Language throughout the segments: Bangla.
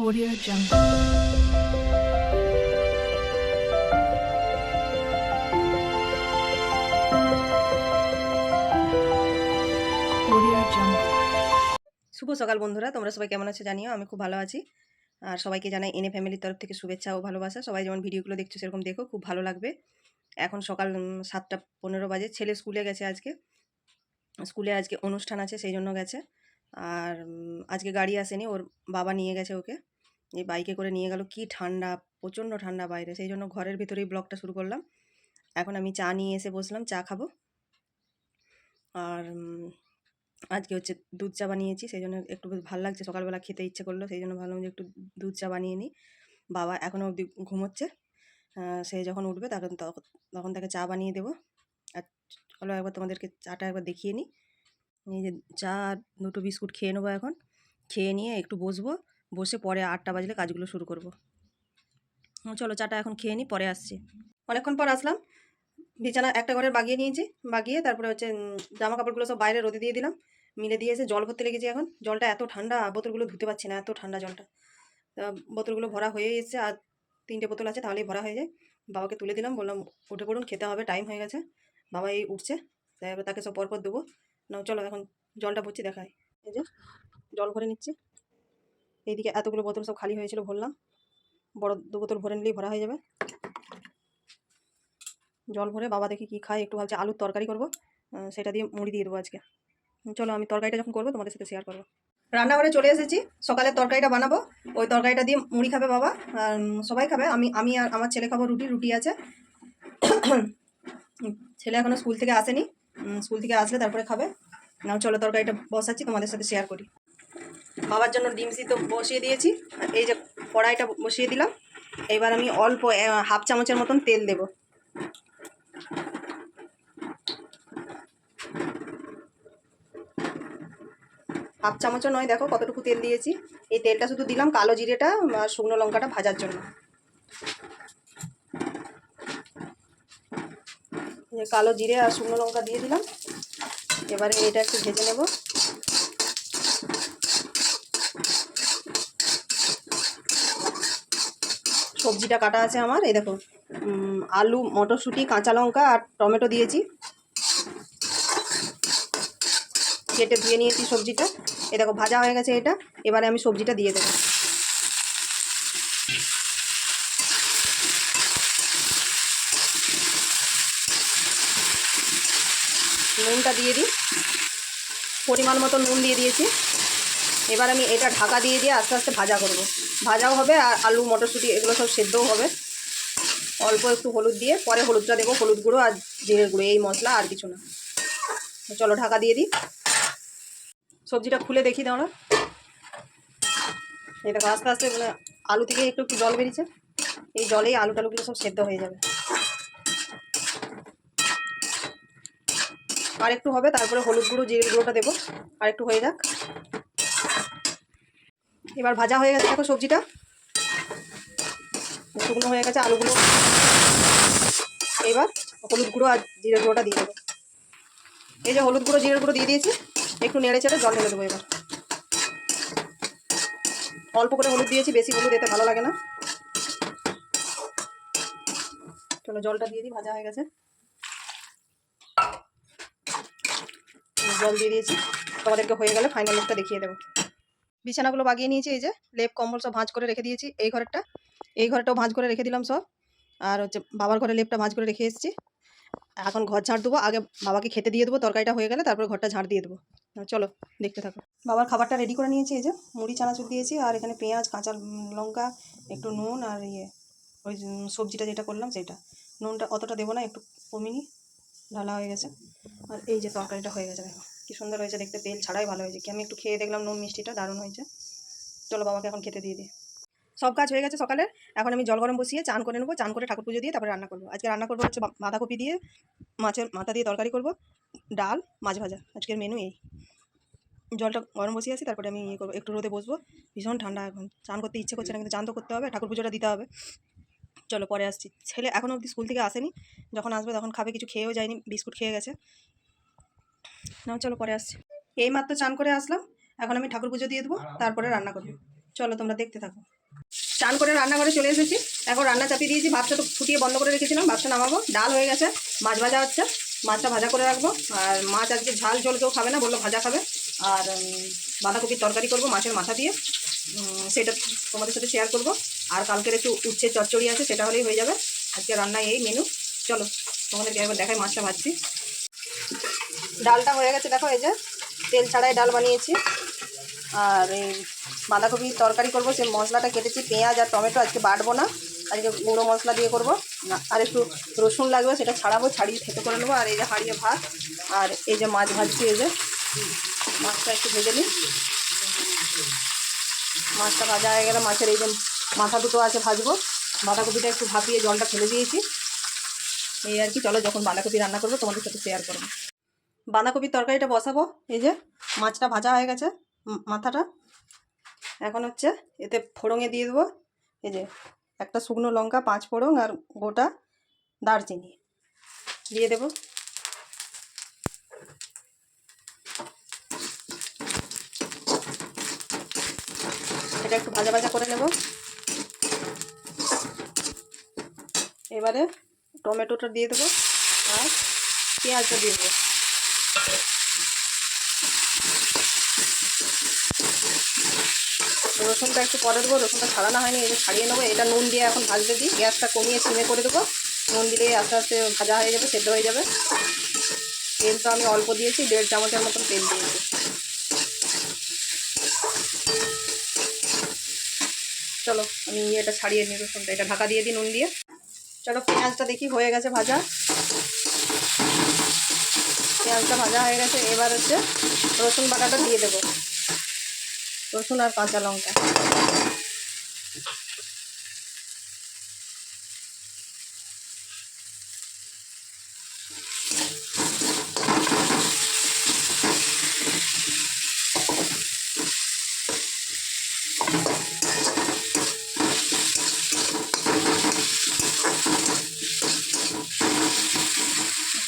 Audio Jungle. শুভ সকাল বন্ধুরা, তোমরা সবাই কেমন আছো জানিও? আমি খুব ভালো আছি। আর সবাইকে জানাই এনে ফ্যামিলির তরফ থেকে শুভেচ্ছা ও ভালোবাসা। সবাই যেমন ভিডিওগুলো দেখছ, সেরকম দেখো, খুব ভালো লাগবে। এখন সকাল সাতটা পনেরো বাজে, ছেলে স্কুলে গেছে আজকে। স্কুলে আজকে অনুষ্ঠান আছে, সেই জন্য গেছে। আর আজকে গাড়ি আসেনি, ওর বাবা নিয়ে গেছে ওকে। এই বাইকে করে নিয়ে গেল, কি ঠান্ডা, প্রচণ্ড ঠান্ডা বাইরে। সেই জন্য ঘরের ভিতরেই ব্লগটা শুরু করলাম। এখন আমি চা নিয়ে এসে বসলাম, চা খাব। আর আজকে হচ্ছে দুধ চা বানিয়েছি, সেই জন্য একটু ভালো লাগছে, সকালবেলা খেতে ইচ্ছে করল, সেই জন্য ভাবলাম যে একটু দুধ চা বানিয়ে নিই। বাবা এখনও অবধি ঘুমোচ্ছে সে যখন উঠবে তখন তখন তাকে চা বানিয়ে দেবো। আর চলো একবার তোমাদেরকে চাটা একবার দেখিয়ে নিই। এই চা দুটো বিস্কুট খেয়ে নেব এখন। খেয়ে নিয়ে একটু বসবো, বসে পরে আটটা বাজলে কাজগুলো শুরু করব। চলো চাটা এখন খেয়ে নিই, পরে আসছি। অনেকক্ষণ পর আসলাম। বিছানা একটা ঘরের বাগিয়ে নিয়েছি, বাগিয়ে তারপরে হচ্ছে জামা কাপড়গুলো সব বাইরে রোদে দিয়ে দিলাম। মিলে দিয়ে এসে জল ভরতে লেগেছি এখন। জলটা এত ঠান্ডা, বোতলগুলো ধুতে পারছি না, এত ঠান্ডা জলটা। বোতলগুলো ভরা হয়ে এসেছে, আর তিনটে বোতল আছে, তাহলেই ভরা হয়ে যায়। বাবাকে তুলে দিলাম, বললাম, উঠে পড়ুন, খেতে হবে টাইম হয়ে গেছে। বাবা এই উঠছে তাই তাকে সব পরপর দেবো। না চলো এখন জলটা ভরছি দেখায় এই যে, জল ভরে নিচ্ছি। এইদিকে এতগুলো বোতল সব খালি হয়েছিল ভরলাম। বড় দু বোতল ভরে নিলেই ভরা হয়ে যাবে। জল ভরে বাবা দেখি কি খায়, একটু ভাবছি আলুর তরকারি করব। সেটা দিয়ে মুড়ি দিয়ে দেবো আজকে। চলো আমি তরকারিটা যখন করব তোমাদের সাথে শেয়ার করব। রান্নাঘরে চলে এসেছি, সকালের তরকারিটা বানাবো। ওই তরকারিটা দিয়ে মুড়ি খাবে বাবা সবাই খাবে। আমি আমি আর আমার ছেলে খাব রুটি রুটি আছে। ছেলে এখনও স্কুল থেকে আসেনি। স্কুল থেকে আসলে তারপরে খাবে। নাও চলো তরকারিটা বসাচ্ছি, তোমাদের সাথে শেয়ার করি। বাবার জন্য ডিম সিদ্ধ বসিয়ে দিয়েছি। এই যে কড়াইটা বসিয়ে দিলাম। এবার আমি অল্প হাফ চামচের মতন তেল দেবো। হাফ চামচও নয়, দেখো কতটুকু তেল দিয়েছি। এই তেলটা শুধু দিলাম কালো জিরেটা শুকনো লঙ্কাটা ভাজার জন্য এই যে কালো জিরে আর শুকনো লঙ্কা দিয়ে দিলাম। এবারে এটা একটু ভেজে নেব। সবজিটা কাটা আছে আমার। এই দেখো আলু, মটরশুঁটি, কাঁচা লঙ্কা আর টমেটো দিয়েছি। কেটে ধুয়ে নিয়েছি সবজিটা। এ দেখো, ভাজা হয়ে গেছে এটা। এবারে আমি সবজিটা দিয়ে দেবো। নুনটা দিয়ে দিই। পরিমাণ মতো নুন দিয়ে দিয়েছি। এবার আমি এটা ঢাকা দিয়ে দিয়ে আস্তে আস্তে ভাজা করব। ভাজাও হবে আর আলু, মটরশুঁটি এগুলো সব সেদ্ধও হবে। অল্প একটু হলুদ দিয়ে, পরে হলুদটা দেবো, হলুদ গুঁড়ো আর জিরের গুঁড়ো, এই মশলা আর কিছু না। চলো ঢাকা দিয়ে দিই। সবজিটা খুলে দেখি দাঁড়া। দেখো, আস্তে আস্তে মানে আলু থেকে একটু একটু জল বেরিয়েছে। এই জলেই আলু টালুগুলো সব সেদ্ধ হয়ে যাবে। আর একটু হবে, তারপরে হলুদ গুঁড়ো জিরে গুঁড়োটা দেবো। আর একটু হয়ে যাক। এবার ভাজা হয়ে গেছে দেখো সবজিটা। শুকনো হয়ে গেছে আলুগুলো। এবার হলুদ গুঁড়ো আর জিরে গুঁড়োটা দিয়ে দেবো। এই যে হলুদ গুঁড়ো, জিরের গুঁড়ো দিয়ে দিয়েছি, একটু নেড়ে চেড়ে জল ঢেলে দেবো এবার। অল্প করে হলুদ দিয়েছি, বেশি হলুদ এতে ভালো লাগে না। চলো জলটা দিয়ে দিই, ভাজা হয়ে গেছে। জল দিয়ে দিয়েছি। তোমাদেরকে হয়ে গেলে ফাইনাল লুকটা দেখিয়ে দেবো। বিছানাগুলো বাগিয়ে নিয়েছি, এই যে লেপ, কম্বল সব ভাঁজ করে রেখে দিয়েছি এই ঘরটা এই ঘরটাও ভাঁজ করে রেখে দিলাম সব। আর হচ্ছে বাবার ঘরে লেপটা ভাঁজ করে রেখে এসেছি। এখন ঘর ঝাড় দেবো, আগে বাবাকে খেতে দিয়ে দেবো, তরকারিটা হয়ে গেলে তারপর ঘরটা ঝাড় দিয়ে দেবো। চলো, দেখতে থাকো। বাবার খাবারটা রেডি করে নিয়েছি, এই যে মুড়ি, চানাচুর দিয়েছি, আর এখানে পেঁয়াজ, কাঁচা লঙ্কা, একটু নুন আর ইয়ে ওই সবজিটা যেটা করলাম সেটা। নুনটা অতটা দেবো না, একটু কমিনি, ঢালা হয়ে গেছে। আর এই যে তরকারিটা হয়ে গেছে, দেখো। কি সুন্দর হয়েছে দেখতে, তেল ছাড়াই ভালো হয়েছে। কি আমি একটু খেয়ে দেখলাম, নুন মিষ্টিটা দারুণ হয়েছে। চলো বাবাকে এখন খেতে দিয়ে দিই। সব কাজ হয়ে গেছে সকালে এখন আমি জল গরম বসিয়ে চান করে নেব, চান করে ঠাকুর পুজো দিয়ে তারপরে রান্না করব। আজকে রান্না করব হচ্ছে বাঁধাকপি দিয়ে, মাছের মাথা দিয়ে তরকারি করব, ডাল, মাছ ভাজা। আজকের মেনু এই। জলটা গরম বসিয়ে আসি, তারপরে আমি ইয়ে করব, একটু রোদে বসবো। ভীষণ ঠান্ডা এখন। চান করতে ইচ্ছে করছে না, কিন্তু চান তো করতে হবে, ঠাকুর পুজোটা দিতে হবে। চলো পরে আসছি। ছেলে এখনও অবধি স্কুল থেকে আসেনি। যখন আসবে তখন খাবে, কিছু খেয়েও যায়নি, বিস্কুট খেয়ে গেছে। না চলো পরে আসছি। এই মাত্র চান করে আসলাম, এখন আমি ঠাকুর পুজো দিয়ে দেবো, তারপরে রান্না করব। চলো, তোমরা দেখতে থাকো। চান করে রান্নাঘরে চলে এসেছি। এখন রান্না চাপিয়ে দিয়েছি, ভাতটা তো ফুটিয়ে বন্ধ করে রেখেছিলাম, ভাতটা নামাবো। ডাল হয়ে গেছে, মাছ ভাজা হচ্ছে। মাছটা ভাজা করে রাখব, আর মাছ আজকে ঝাল, ঝোল কেউ খাবে না, বলল ভাজা খাবে। আর বাঁধাকপির তরকারি করব মাছের মাথা দিয়ে। সেটা তোমাদের সাথে শেয়ার করব। আর কালকের একটু উচ্ছে চচ্চড়ি আছে, সেটা হলেই হয়ে যাবে। আজকে রান্না এই মেনু চলো, তোমাদেরকে একবার দেখাই মাছটা ভাজছি। ডালটা হয়ে গেছে, দেখো এই যে তেল ছাড়াই ডাল বানিয়েছি। আর এই বাঁধাকপির তরকারি করব, সেই মশলাটা কেটেছি, পেঁয়াজ আর টমেটো, আজকে বাটবো না, আজকে গুঁড়ো মশলা দিয়ে করব। আর একটু রসুন লাগবে, সেটা ছাড়াবো, ছাড়িয়ে খেতে করে নেব, আর এই যে হাড়িয়ে ভাত, আর এই যে মাছ ভাজছি, এই যে মাছটা একটু ভেজে নিই। মাছটা ভাজা হয়ে গেলে মাছের এই যে মাথা দুটো আছে ভাজবো, বাঁধাকপিটা একটু ভাপিয়ে জলটা ফেলে দিয়েছি। এই আর কি, চলো যখন বাঁধাকপি রান্না করব, তোমাদের সাথে শেয়ার করব। বাঁধাকপির তরকারিটা বসাবো, এই যে মাছটা ভাজা হয়ে গেছে মাথাটা। এখন হচ্ছে এতে ফোড়ঙে দিয়ে দেবো, এই যে একটা শুকনো লঙ্কা, পাঁচ ফোড়ং আর গোটা দারচিনি দিয়ে দেবো। এটা একটু ভাজা ভাজা করে নেব। এবারে টমেটোটা দিয়ে দেবো আর পেঁয়াজটা দিয়ে দেবো। রসুনটা একটু পরে দেবো, রসুনটা ছাড়ানো হয়নি এটা ছাড়িয়ে নেব, এটা নুন দিয়ে এখন ভাজতে দিই, গ্যাসটা কমিয়ে সিমে করে দেবো, নুন দিলে আস্তে আস্তে ভাজা হয়ে যাবে, সেদ্ধ হয়ে যাবে। তেল তো আমি অল্প দিয়েছি, দেড় চামচের মতন তেল দিয়েছি। চলো, আমি এটা ছাড়িয়ে নিই রসুনটা, এটা ঢাকা দিয়ে দিই নুন দিয়ে। চলো, পেঁয়াজটা দেখি হয়ে গেছে ভাজা। পেঁয়াজটা ভাজা হয়ে গেছে এবার হচ্ছে রসুন বাটাটা দিয়ে দেবো। রসুন আর কাঁচা লঙ্কা।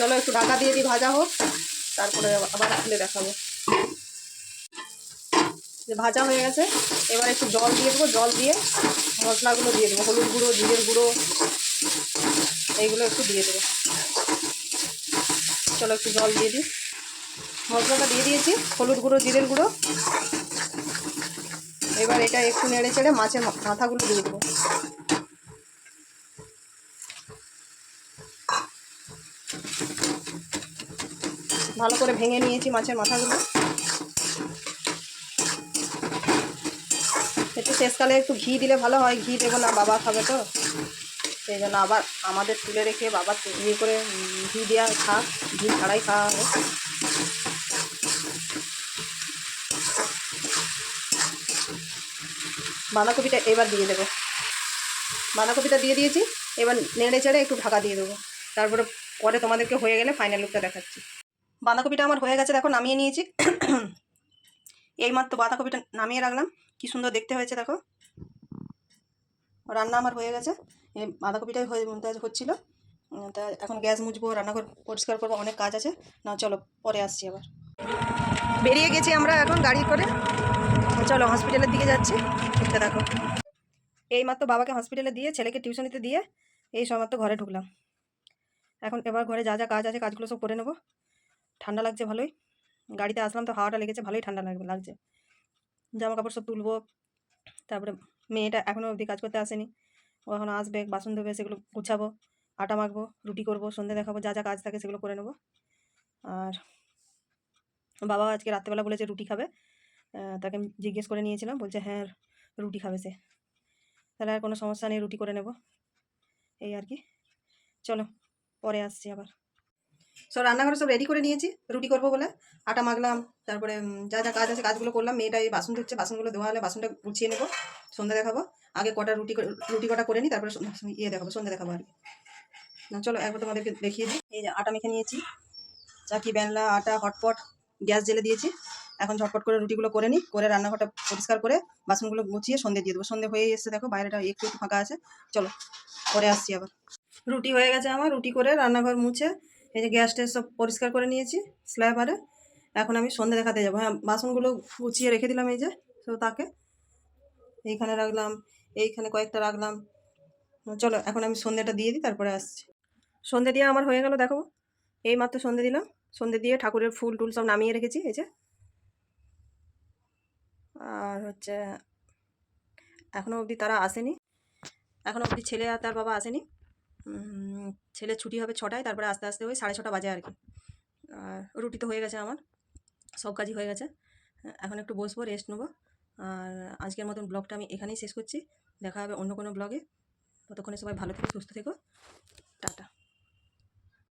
চলো একটু ঢাকা দিয়ে দিই, ভাজা হোক। তারপরে আবার খুলে দেখাবো। যে ভাজা হয়ে গেছে, এবার একটু জল দিয়ে দেবো, জল দিয়ে মশলাগুলো দিয়ে দেবো, হলুদ গুঁড়ো, জিরের গুঁড়ো, এইগুলো একটু দিয়ে দেবো। চলো একটু জল দিয়ে দিই। মশলাটা দিয়ে দিয়েছি, হলুদ গুঁড়ো, জিরের গুঁড়ো। এবার এটা একটু নেড়ে চেড়ে মাছের মাথাগুলো দিয়ে দেবো। ভালো করে ভেঙে নিয়েছি মাছের মাথাগুলো। একটু শেষকালে একটু ঘি দিলে ভালো হয়, ঘি দেবো না, বাবা খাবে তো। সেই জন্য আবার আমাদের তুলে রেখে বাবা তু- ইয়ে করে ঘি দেওয়া খা, ঘি ছাড়াই খাওয়া হবে। বাঁধাকপিটা এবার দিয়ে দেবো। বাঁধাকপিটা দিয়ে দিয়েছি, এবার নেড়ে চেড়ে একটু ঢাকা দিয়ে দেবো। তারপরে পরে তোমাদেরকে হয়ে গেলে ফাইনাল লুকটা দেখাচ্ছি। বাঁধাকপিটা আমার হয়ে গেছে, দেখো নামিয়ে নিয়েছি। এইমাত্র বাঁধাকপিটা নামিয়ে রাখলাম। কি সুন্দর দেখতে হয়েছে, দেখো। রান্না আমার হয়ে গেছে। এই বাঁধাকপিটাই হয়ে হচ্ছিল। তা এখন গ্যাস মুছবো, রান্নাঘর পরিষ্কার করব, অনেক কাজ আছে। না, চলো, পরে আসছি আবার। বেরিয়ে গেছি আমরা এখন গাড়ি করে। চলো হসপিটালের দিকে যাচ্ছি। দেখতে দেখো এইমাত্র বাবাকে হসপিটালে দিয়ে, ছেলেকে টিউশনিতে দিয়ে, এই সময়মাত্র ঘরে ঢুকলাম। এখন এবার ঘরে যা যা কাজ আছে, কাজগুলো সব করে নেব। ঠান্ডা লাগছে ভালোই। গাড়িতে আসলাম তো হাওয়াটা লেগেছে, ভালোই ঠান্ডা লাগবে লাগছে। জামা কাপড় সব তুলবো। তারপরে মেয়েটা এখনও অবধি কাজ করতে আসেনি। ও এখন আসবে, বাসন ধোবে, সেগুলো গুছাবো, আটা মাখবো, রুটি করব সন্ধে দেখাবো, যা যা কাজ থাকে সেগুলো করে নেব। আর বাবা আজকে রাত্রেবেলা বলেছে রুটি খাবে। তাকে জিজ্ঞেস করে নিয়েছিলাম, বলছে হ্যাঁ রুটি খাবে সে। তাহলে আর কোনো সমস্যা নেই, রুটি করে নেব। এই আর কি। চলো, পরে আসছি আবার। সব রান্নাঘরে সব রেডি করে নিয়েছি, রুটি করব বলে। আটা মাখলাম, তারপরে যা যা কাজ আছে কাজগুলো করলাম। মেয়েটা এই বাসন ধুচ্ছে, বাসনগুলো ধোয়া হলে বাসনটা গুছিয়ে নেব, সন্ধ্যা দেখাবো। আগে কটা রুটি করে- রুটি কটা করে নিই তারপরে ইয়ে দেখাবো, সন্ধ্যা দেখাবো আর না, চলো একবার তোমাদেরকে দেখিয়ে দিই। এই যে আটা মেখে নিয়েছি, চাকি বেনলা আটা, হটপট, গ্যাস জেলে দিয়েছি। এখন ঝটপট করে রুটিগুলো করে নিই করে রান্নাঘরটা পরিষ্কার করে বাসনগুলো গুছিয়ে সন্ধে দিয়ে দেবো। সন্ধে হয়ে এসে দেখো, বাইরেটা একটু ফাঁকা আছে। চলো, পরে আসছি আবার। রুটি হয়ে গেছে আমার, রুটি করে রান্নাঘর মুছে এই যে গ্যাস ট্যাস সব পরিষ্কার করে নিয়েছি স্ল্যাব আরে এখন আমি সন্ধে দেখাতে যাব। হ্যাঁ বাসনগুলো গুছিয়ে রেখে দিলাম এই যে, তো তাকে। এইখানে রাখলাম, এইখানে কয়েকটা রাখলাম। চলো, এখন আমি সন্ধ্যেটা দিয়ে দিই, তারপরে আসছি। সন্ধ্যে দিয়ে আমার হয়ে গেল, দেখো। এই মাত্র সন্ধ্যে দিলাম। সন্ধ্যে দিয়ে ঠাকুরের ফুল টুল সব নামিয়ে রেখেছি, এই যে। আর হচ্ছে এখনও অবধি তারা আসেনি। এখনও অবধি ছেলে আর তার বাবা আসেনি। ছেলের ছুটি হবে ছটায়, তারপরে আস্তে আস্তে ওই সাড়ে ছটা বাজে আর কি। আর রুটি তো হয়ে গেছে আমার, সব কাজই হয়ে গেছে। এখন একটু বসবো রেস্ট নেব। আর আজকের মতন ব্লগটা আমি এখানেই শেষ করছি। দেখা হবে অন্য কোনো ব্লগে ততক্ষণে সবাই ভালো থেকো, সুস্থ থেকো।